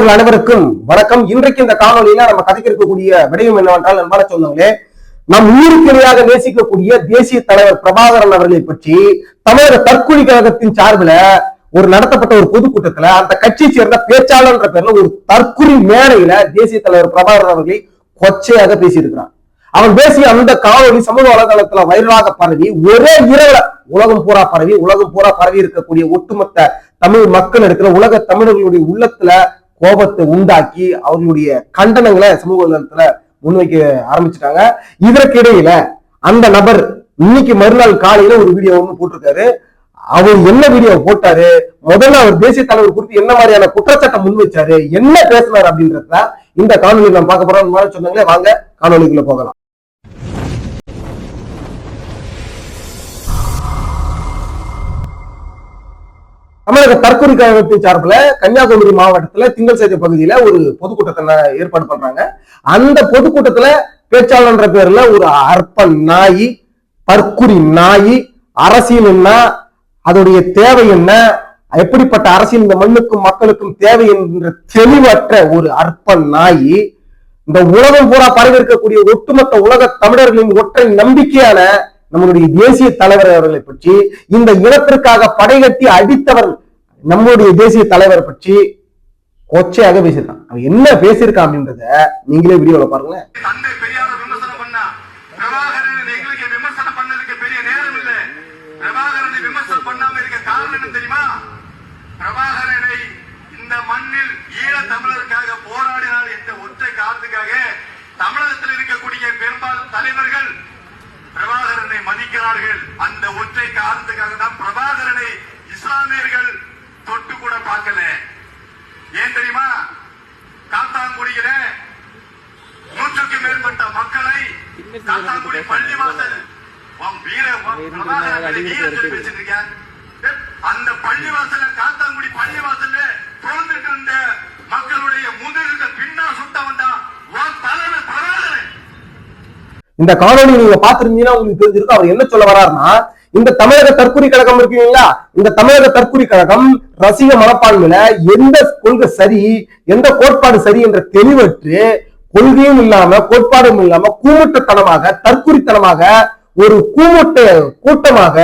நண்பர்கள் அனைவருக்கும் வணக்கம். இன்றைக்கு இந்த காணொலியில நம்ம கதைக்க இருக்கக்கூடிய விடயம் என்னவென்றால் நண்பர சொன்னங்களே நம் உயிருக்கிணையாக நேசிக்கக்கூடிய தேசிய தலைவர் பிரபாகரன் அவர்களை பற்றி தமிழக தற்கொலை கழகத்தின் சார்பில் ஒரு நடத்தப்பட்ட ஒரு பொதுக்கூட்டத்துல அந்த கட்சியை சேர்ந்த பேச்சாளர்ன்ற பேர்ல ஒரு தற்கொலை மேடையில தேசிய தலைவர் பிரபாகரன் அவர்களை கொச்சையாக பேசியிருக்கிறார். அவன் பேசிய அந்த காணொலி சமூக வலைதளத்துல வைரலாக பரவி ஒரே இரவுல உலகம் பூரா பரவி உலகம் பூரா பரவி இருக்கக்கூடிய ஒட்டுமொத்த தமிழ் மக்கள் இருக்கிற உலக தமிழர்களுடைய உள்ளத்துல கோபத்தை உண்டாக்கி அவர்களுடைய கண்டனங்களை சமூக வலைதளத்துல முன்வைக்க ஆரம்பிச்சிட்டாங்க. இதற்கிடையில அந்த நபர் இன்னைக்கு மறுநாள் காலையில ஒரு வீடியோ ஒண்ணு போட்டிருக்காரு. அவர் என்ன வீடியோ போட்டாரு? முதல்ல அவர் தேசிய தலைவர் குறித்து என்ன மாதிரியான குற்றச்சாட்டை முன் வச்சாரு என்ன பேசினார் அப்படின்றத இந்த காணொலி நம்ம பார்க்க போறோம். மாதிரி சொன்னாங்களே வாங்க காணொலிக்குள்ள போகலாம். தமிழக தற்கொலை கழகத்தின் சார்பில் கன்னியாகுமரி மாவட்டத்துல திங்கள் சேத பகுதியில ஒரு பொதுக்கூட்டத்தை ஏற்பாடு பண்றாங்க. அந்த பொதுக்கூட்டத்துல பேச்சாளர்ன்ற பேர்ல ஒரு அற்ப நாய் தற்குறி நாயி அரசியல் என்ன அதோடைய தேவை என்ன எப்படிப்பட்ட அரசியல் இந்த மண்ணுக்கும் மக்களுக்கும் தேவை என்ற தெளிவற்ற ஒரு அற்ப நாய் இந்த உலகம் பூரா பரவி இருக்கக்கூடிய ஒட்டுமொத்த உலக தமிழர்களின் ஒற்றை நம்பிக்கையான நம்மளுடைய தேசிய தலைவர் அவர்களை பற்றி இந்த இனத்திற்காக படைகட்டி அடித்தவர் நம்முடைய தேசிய தலைவர் பற்றி கொச்சையாக பேசியிருக்கான் அவன் என்ன பேசியிருக்கான் அப்படின்றத நீங்களே வீடியோல பாருங்களேன் தந்தை பெரியார விமர்சனம் பண்ணா பிரபாகரன் எங்களுக்கு விமர்சனம் பண்ணதுக்கு பெரிய நேரம் இல்ல பிரபாகரனை விமர்சனம் பண்ணாம இருக்க காரணம் என்ன தெரியுமா பிரபாகரனை இந்த மண்ணில் ஈழ தமிழருக்காக போராடினார் என்ற ஒற்றை காரணத்துக்காக தமிழகத்தில் இருக்கக்கூடிய பெரும்பாலும் தலைவர்கள் பிரபாகரனை மதிக்கிறார்கள் அந்த ஒற்றை காரணத்துக்காக தான் பிரபாகரனை இஸ்லாமியர்கள் தொட்டு கூட பார்க்கல ஏன் தெரியுமா காத்தாங்குடியில நூற்றுக்கு மேற்பட்ட மக்களை காத்தாங்குடி பள்ளிவாசல் உன் வீர அந்த பள்ளிவாசல்ல காத்தாங்குடி பள்ளிவாசல்ல தோன்றிட்டு இருந்த மக்களுடைய முதுகுக்கு பின்னா சுட்ட தான் தலைமை தலைவர் இந்த காணொலி நீங்க பாத்திருந்தீங்கன்னா உங்களுக்கு தெரிஞ்சிருக்கும். அவர் என்ன சொல்ல வர்றாருன்னா இந்த தமிழக தற்கொலை கழகம் இருக்கீங்களா இந்த தமிழக தற்கொலை கழகம் ரசிக மனப்பான்மையில எந்த கொள்கை சரி எந்த கோட்பாடு சரி என்ற தெளிவற்று கொள்கையும் இல்லாம கோட்பாடும் இல்லாம கூமுட்டத்தனமாக தற்குறித்தனமாக ஒரு கூமுட்ட கூட்டமாக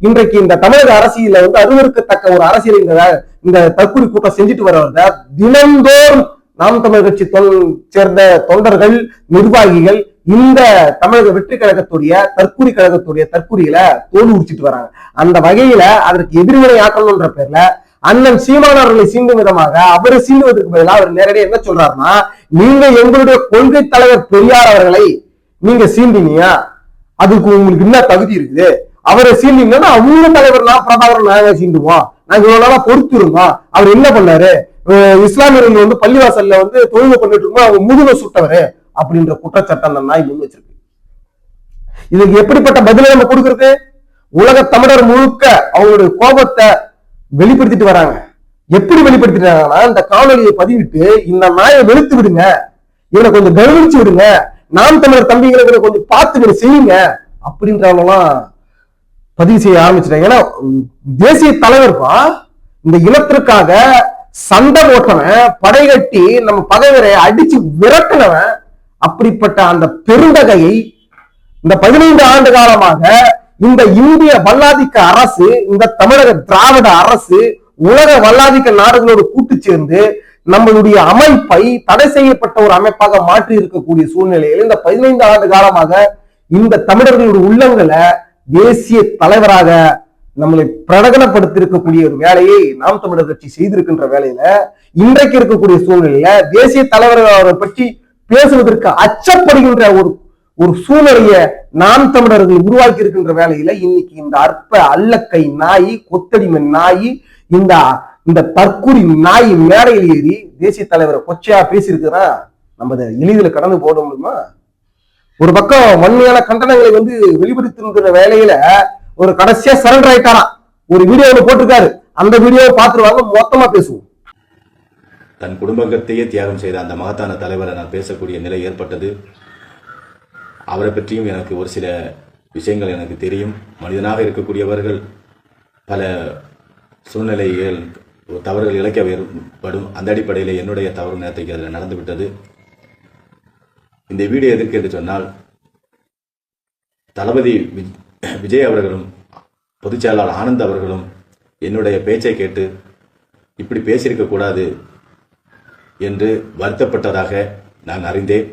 இன்றைக்கு இந்த தமிழக அரசியல வந்து அருவருக்கத்தக்க ஒரு அரசியல் இந்த இந்த தற்கொலை கூட்டம் செஞ்சுட்டு வர்றத தினந்தோறும் நாம் தமிழர் கட்சி சேர்ந்த தொண்டர்கள் நிர்வாகிகள் இந்த தமிழக வெற்றி கழகத்துடைய தற்கூரி கழகத்துடைய தற்கூரியில தோல் உரிச்சிட்டு வராங்க. அந்த வகையில அதற்கு எதிர்வினை ஆக்கணும்ன்ற பேர்ல அண்ணன் சீமானவர்களை சீண்டும் விதமாக அவரை சீண்டுவதற்கு பதிலாக அவர் நேரடியாக என்ன சொல்றாருன்னா நீங்க எங்களுடைய கொள்கை தலைவர் பெரியார் அவர்களை நீங்க சீண்டினியா அதுக்கு உங்களுக்கு என்ன தகுதி இருக்குது? அவரை சீண்டிங்கன்னா அவங்க தலைவர் நான் பிரபாகரன் நாங்க சீண்டுவோம். நாங்க இவ்வளவு நாளா பொறுத்து இருந்தோம் அவர் என்ன பண்ணாரு? இஸ்லாமியர்கள் வந்து பள்ளிவாசல்ல வந்து தொழுகை பண்ணிட்டு இருக்கோம் அவங்க முதுக சுட்டவரு அப்படின்ற குற்றச்சாட்டை அந்த நாய் முன் வச்சிருக்கு. இதுக்கு எப்படிப்பட்ட பதிலை நம்ம கொடுக்கறது? உலக தமிழர் முழுக்க அவங்களுடைய கோபத்தை வெளிப்படுத்திட்டு வராங்க. எப்படி வெளிப்படுத்திட்டாங்கன்னா இந்த காணொலியை பதிவிட்டு இந்த நாயை வெளுத்து விடுங்க. இவனை கொஞ்சம் கவனிச்சு விடுங்க. நாம் தமிழர் தம்பிங்களை கொஞ்சம் பார்த்து செய்யுங்க. அப்படின்றவங்களாம் பதிவு செய்ய ஆரம்பிச்சிட்டாங்க. ஏன்னா தேசிய தலைவர்ப்பா இந்த இனத்திற்காக சண்டை ஓட்டவன் படைகட்டி நம்ம பகைவரை அடிச்சு விரட்டினவன் அப்படிப்பட்ட அந்த பெருந்தகையை இந்த பதினைந்து ஆண்டு காலமாக இந்த இந்திய வல்லாதிக்க அரசு இந்த தமிழக திராவிட அரசு உலக வல்லாதிக்க நாடுகளோடு கூட்டு சேர்ந்து நம்மளுடைய அமைப்பை தடை செய்யப்பட்ட ஒரு அமைப்பாக மாற்றி இருக்கக்கூடிய சூழ்நிலையில் இந்த பதினைந்து ஆண்டு காலமாக இந்த தமிழர்களுடைய உள்ளங்களை தேசிய தலைவராக நம்மளை பிரகடனப்படுத்தி இருக்கக்கூடிய ஒரு வேலையை நாம் தமிழர் கட்சி செய்திருக்கின்ற வேலையில இன்றைக்கு இருக்கக்கூடிய சூழ்நிலையில தேசிய தலைவர் அவரை பற்றி பேசுவதற்கு அச்சப்படுகின்ற ஒரு ஒரு சூழ்நிலையை நாம் தமிழர்கள் உருவாக்கி இருக்கின்ற வேலையில இன்னைக்கு இந்த அற்ப அல்லக்கை நாய் கொத்தடிமை நாய் இந்த இந்த தற்குறி நாய் மேடையில் ஏறி தேசிய தலைவரை கொச்சையா பேசியிருக்கிறா நம்ம அதை எளிதில் கடந்து போட முடியுமா? ஒரு பக்கம் வன்மையான கண்டனங்களை வந்து வெளிப்படுத்திருக்கிற வேலையில ஒரு கடைசியா சரண்டர் ஆயிட்டாராம் ஒரு வீடியோவில் போட்டிருக்காரு. அந்த வீடியோவை பார்த்துருவாங்க மொத்தமா பேசுவோம். தன் குடும்பத்தையே தியாகம் செய்த அந்த மகத்தான தலைவரை நான் பேசக்கூடிய நிலை ஏற்பட்டது. அவரை பற்றியும் எனக்கு ஒரு சில விஷயங்கள் எனக்கு தெரியும். மனிதனாக இருக்கக்கூடியவர்கள் பல சூழ்நிலைகள் தவறுகள் இழைக்க வேறுபடும். அந்த அடிப்படையில் என்னுடைய தவறு நேரத்தைக்கு அதில் நடந்துவிட்டது. இந்த வீடியோ எதற்கு என்று சொன்னால் தளபதி விஜய் அவர்களும் பொதுச் செயலாளர் ஆனந்த் அவர்களும் என்னுடைய பேச்சை கேட்டு இப்படி பேசியிருக்க கூடாது என்று வருத்தப்பட்டதாக நான் அறிந்தேன்.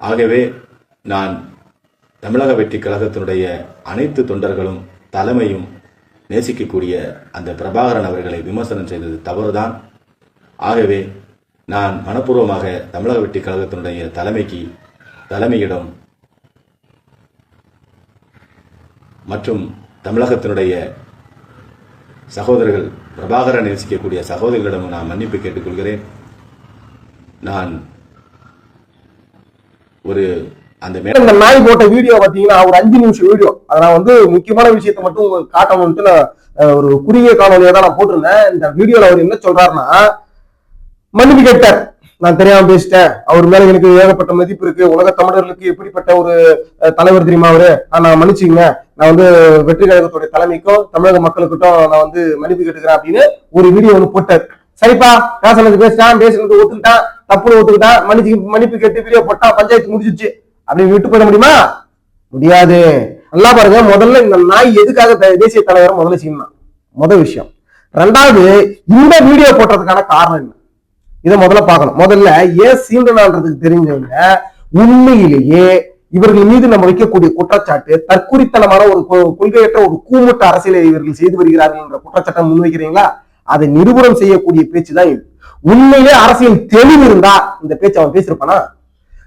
ஆகவே நான் தமிழக வெற்றி கழகத்தினுடைய அனைத்து தொண்டர்களும் தலைமையும் நேசிக்கக்கூடிய அந்த பிரபாகரன் அவர்களை விமர்சனம் செய்தது தவறுதான். ஆகவே நான் மனப்பூர்வமாக தமிழக வெற்றி கழகத்தினுடைய தலைமைக்கு தலைமையிடம் மற்றும் தமிழகத்தினுடைய சகோதரர்கள் பிரபாகரன் நேசிக்கக்கூடிய சகோதரிகளிடம் நான் மன்னிப்பு கேட்டுக்கொள்கிறேன். நான் ஒரு அந்த இந்த நாய் போட்ட வீடியோ பாத்தீங்கன்னா ஒரு அஞ்சு நிமிஷம் வீடியோ. அதை நான் வந்து முக்கியமான விஷயத்தை மட்டும் காட்டணும்ட்டு நான் ஒரு குறுகிய காணொலியை தான் நான் போட்டிருந்தேன். இந்த வீடியோல அவர் என்ன சொல்றாருன்னா மன்னிப்பு கேட்டார். நான் தெரியாம பேசிட்டேன். அவர் மேல எனக்கு ஏகப்பட்ட மதிப்பு இருக்கு. உலக தமிழர்களுக்கு எப்படிப்பட்ட ஒரு தலைவர் தெரியுமா அவரு? நான் மன்னிச்சுங்க நான் வந்து வெற்றி கழகத்துடைய தலைமைக்கும் தமிழக மக்களுக்கிட்டும் நான் வந்து மன்னிப்பு கேட்டுக்கிறேன் அப்படின்னு ஒரு வீடியோ ஒன்று போட்டார். சரிப்பா பேசுனது பேசிட்டான் பேசுனது ஒத்துக்கிட்டான் தப்புன்னு ஒத்துக்கிட்டான். மன்னிச்சு மன்னிப்பு கேட்டு வீடியோ போட்டான் பஞ்சாயத்து முடிஞ்சிருச்சு. அப்படி விட்டு போயிட முடியுமா? முடியாது. நல்லா பாருங்க முதல்ல இந்த நாய் எதுக்காக தேசிய தலைவர் முதல்ல செய்யணும் முதல் விஷயம். ரெண்டாவது இந்த வீடியோ போட்டதுக்கான காரணம் என்ன? இதை முதல்ல பார்க்கணும். முதல்ல ஏன் சீண்டனான்றதுக்கு தெரிஞ்சவங்க உண்மையிலேயே இவர்கள் மீது நம்ம வைக்கக்கூடிய குற்றச்சாட்டு தற்குறித்தனமான ஒரு கொள்கையற்ற ஒரு கூமுட்ட அரசியலை இவர்கள் செய்து வருகிறார்கள் என்ற குற்றச்சாட்டை முன்வைக்கிறீங்களா? அதை நிரூபணம் செய்யக்கூடிய பேச்சு தான் இது. உண்மையிலே அரசியல் தெளிவு இருந்தா இந்த பேச்சு அவன் பேசியிருப்பானா?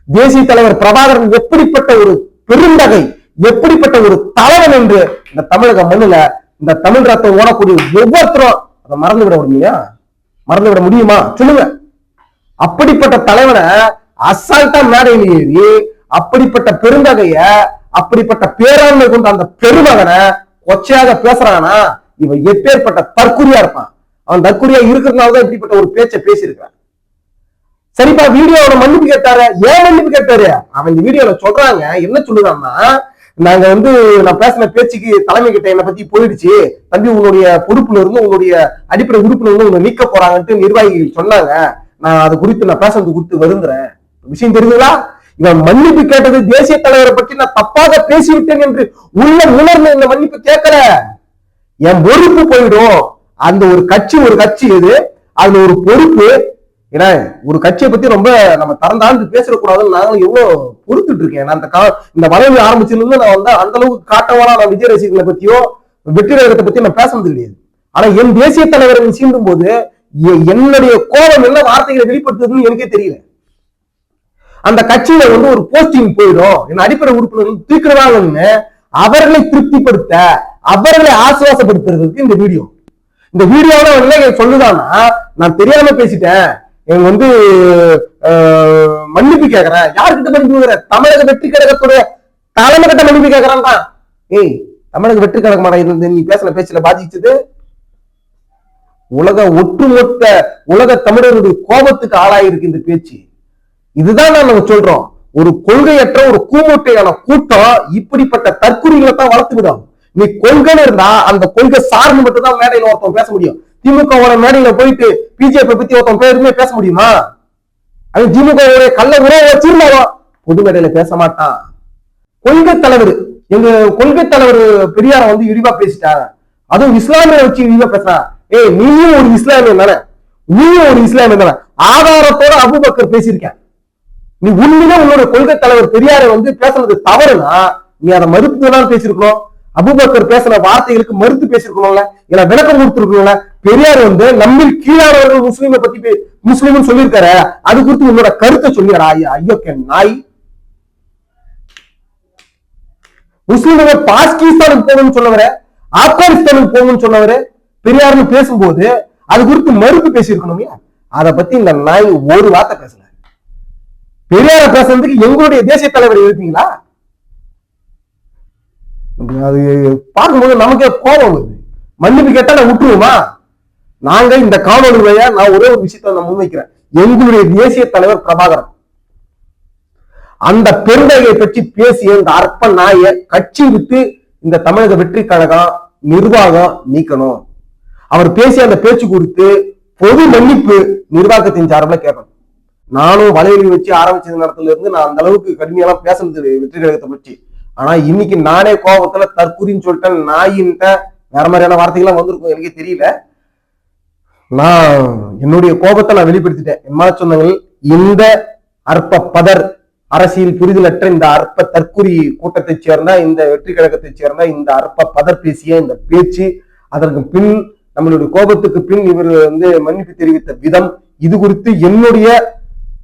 தேசிய தலைவர் பிரபாகரன் எப்படிப்பட்ட ஒரு பெருந்தகை எப்படிப்பட்ட ஒரு தலைவன் என்று இந்த தமிழக மண்ணுல இந்த தமிழ் ரத்தம் ஓடக்கூடிய ஒவ்வொருத்தரும் அதை மறந்து விட முடியுமா? மறந்து விட முடியுமா? சொல்லுங்க. அப்படிப்பட்ட தலைவனை அசால்ட்டா மேடையில் ஏறி அப்படிப்பட்ட பெருந்தகைய அப்படிப்பட்ட பேராண்மை கொண்ட அந்த பெருமகனை கொச்சையாக பேசுறானா? இவன் எப்பேற்பட்ட தற்குறியா இருப்பான். அவன் தற்குறியா இருக்கிறதுனாலதான் இப்படிப்பட்ட ஒரு பேச்சை பேசியிருக்கிறான். சரிப்பா வீடியோவோட மன்னிப்பு கேட்டாரு. ஏன் மன்னிப்பு கேட்டாரு? அவன் இந்த வீடியோல சொல்றாங்க. என்ன சொல்லுறான்னா நாங்க வந்து நான் பேசின பேச்சுக்கு தலைமை கிட்ட என்னை பத்தி போயிடுச்சு. தம்பி உன்னுடைய பொறுப்புல இருந்து உன்னுடைய அடிப்படை உறுப்புல இருந்து உன்னை நீக்க போறாங்கன்ட்டு நிர்வாகிகள் சொன்னாங்க. நான் அது குறித்து நான் பேசுறது குறித்து வருந்துறேன். விஷயம் தெரியுதுங்களா இவன் மன்னிப்பு கேட்டது தேசிய தலைவரை பற்றி நான் தப்பாக பேசிவிட்டேன் என்று உள்ள உணர்ந்து இந்த மன்னிப்பு கேட்கல. என் பொறுப்பு போயிடும். அந்த ஒரு கட்சி ஒரு கட்சி எது? அதுல ஒரு பொறுப்பு ஏன்னா ஒரு கட்சியை பத்தி ரொம்ப நம்ம தரந்தாழ்ந்து பேசக்கூடாதுன்னு நாங்களும் எவ்வளவு பொறுத்துட்டு இருக்கேன். நான் அந்த கா இந்த வளைவு ஆரம்பிச்சிருந்து நான் வந்து அந்த அளவுக்கு காட்டவனா நான் விஜய் ரசிகர்களை பத்தியோ வெற்றி ரகத்தை பத்தி நான் பேசுனது கிடையாது ஆனா என் தேசிய தலைவரை சீண்டும் போது எ- என்னுடைய கோபம் என்ன வார்த்தைகளை வெளிப்படுத்துதுன்னு எனக்கே தெரியல. அந்த கட்சியில வந்து ஒரு போஸ்டிங் போயிடும். என் அடிப்படை உறுப்பினர்கள் தூக்கிடுவாங்கன்னு அவர்களை திருப்திப்படுத்த அவர்களை ஆசுவாசப்படுத்துறதுக்கு இந்த வீடியோ. இந்த வீடியோல என்ன சொல்லுதான்னா நான் தெரியாம பேசிட்டேன். எனக்கு வந்து மன்னிப்பு கேக்குறேன். யாருக்கிட்ட மன்னிப்பு தமிழக வெற்றி கழகத்துடைய தலைமை கிட்ட மன்னிப்பு கேக்குறான் தான் ஏய் தமிழக வெற்றி கழகமான இருந்து நீ பேசின பேச்சுல பாதிச்சது உலக ஒட்டுமொத்த உலக தமிழருடைய கோபத்துக்கு ஆளாயிருக்கு இந்த பேச்சு. இதுதான் நான் நம்ம சொல்றோம். ஒரு கொள்கையற்ற ஒரு கூமுட்டையான கூட்டம் இப்படிப்பட்ட தற்கொலைகளை தான் வளர்த்து விடும். நீ கொள்கைன்னு இருந்தா அந்த கொள்கை சார்ந்து மட்டும் தான் மேடையில ஒருத்தன் பேச முடியும். திமுகவோட மேடையில போயிட்டு பிஜேபி பத்தி ஒருத்தன் பேருமே பேச முடியுமா? அது திமுகவுடைய கள்ள உறவு வச்சிருந்தாலும் பொது மேடையில பேச மாட்டான். கொள்கை தலைவர் எங்க கொள்கை தலைவர் பெரியார வந்து இழிவா பேசிட்டாங்க அதுவும் இஸ்லாமிய வச்சு இழிவா பேசுறான் ஏய் நீயும் ஒரு இஸ்லாமிய தானே நீயும் ஒரு இஸ்லாமிய தானே ஆதாரத்தோட அபுபக்கர் பேசியிருக்கேன். நீ உண்மையில உன்னோட கொள்கை தலைவர் பெரியாரை வந்து பேசுறது தவறுனா நீ அதை மறுத்து தான் பேசியிருக்கணும். அபுபக்கர் பேசுற வார்த்தைகளுக்கு மறுத்து பேசியிருக்கணும்ல இல்ல விளக்கம் கொடுத்துருக்கணும்ல பெரியார் வந்து நம்மில் கீழானவர்கள் முஸ்லீமை பத்தி பே- முஸ்லீம்னு சொல்லியிருக்காரு அது குறித்து உன்னோட கருத்தை சொல்லிடுறா ஐயா ஐயோ நாய். முஸ்லீம்கள் பாகிஸ்தானுக்கு போகணும்னு சொன்னவரு ஆப்கானிஸ்தானுக்கு போகணும்னு சொன்னவரு பெரியார்னு பேசும்போது அது குறித்து மறுப்பு பேசியிருக்கணுமே அதை பத்தி இந்த நாய் ஒரு வார்த்தை பேசல. பெரியார பேசுறதுக்கு எங்களுடைய தேசிய தலைவர் இருப்பீங்களா? அது பார்க்கும்போது நமக்கே கோபம் வருது. மன்னிப்பு கேட்டா நான் விட்டுருவோமா? நாங்க இந்த காணொலி வழியா நான் ஒரே ஒரு விஷயத்த நான் முன்வைக்கிறேன். எங்களுடைய தேசிய தலைவர் பிரபாகரன். அந்த பெருந்தகையை பற்றி பேசிய இந்த அற்ப நாயை கட்சி விட்டு இந்த தமிழக வெற்றி கழகம் நிர்வாகம் நீக்கணும். அவர் பேசிய அந்த பேச்சு குறித்து பொது மன்னிப்பு நிர்வாகத்தின் சார்பில் கேட்கணும். நானும் வலையொலி வச்சு ஆரம்பிச்ச நேரத்துல இருந்து நான் அந்த அளவுக்கு கடுமையெல்லாம் பேசுனது வெற்றி கழகத்தை பற்றி. ஆனா இன்னைக்கு நானே கோபத்துல தற்கூரின்னு சொல்லிட்டேன் நாயின்ட்ட வேற மாதிரியான வார்த்தைகள்லாம் வந்திருக்கும் எனக்கே தெரியல. நான் என்னுடைய கோபத்தை நான் வெளிப்படுத்திட்டேன். என்ன சொன்னாங்க இந்த அற்ப பதர் அரசியல் புரிதலற்ற இந்த அற்ப தற்குறி கூட்டத்தைச் சேர்ந்த இந்த வெற்றி கழகத்தை சேர்ந்த இந்த அற்ப பதர் பேசிய இந்த பேச்சு அதற்கு பின் நம்மளுடைய கோபத்துக்கு பின் இவர் வந்து மன்னிப்பு தெரிவித்த விதம் இது குறித்து என்னுடைய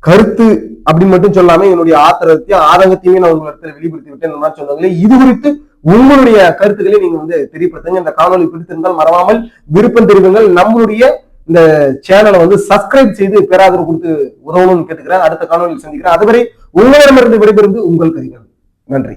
கருத்து அப்படின்னு மட்டும் சொல்லாம என்னுடைய ஆத்திரத்தையும் ஆதங்கத்தையுமே நான் உங்களிடத்துல வெளிப்படுத்தி விட்டேன் சொன்னாங்களே இது குறித்து உங்களுடைய கருத்துக்களை நீங்க வந்து தெரியப்படுத்துங்க. இந்த காணொலி பிடித்திருந்தால் மறவாமல் விருப்பம் தெரிவிங்கள். நம்மளுடைய இந்த சேனலை வந்து சப்ஸ்கிரைப் செய்து பேராதரவு கொடுத்து உதவணும்னு கேட்டுக்கிறேன். அடுத்த காணொலியில் சந்திக்கிறேன். அதுவரை உங்களிடமிருந்து விடைபெறுந்து உங்கள் கதிகள் நன்றி.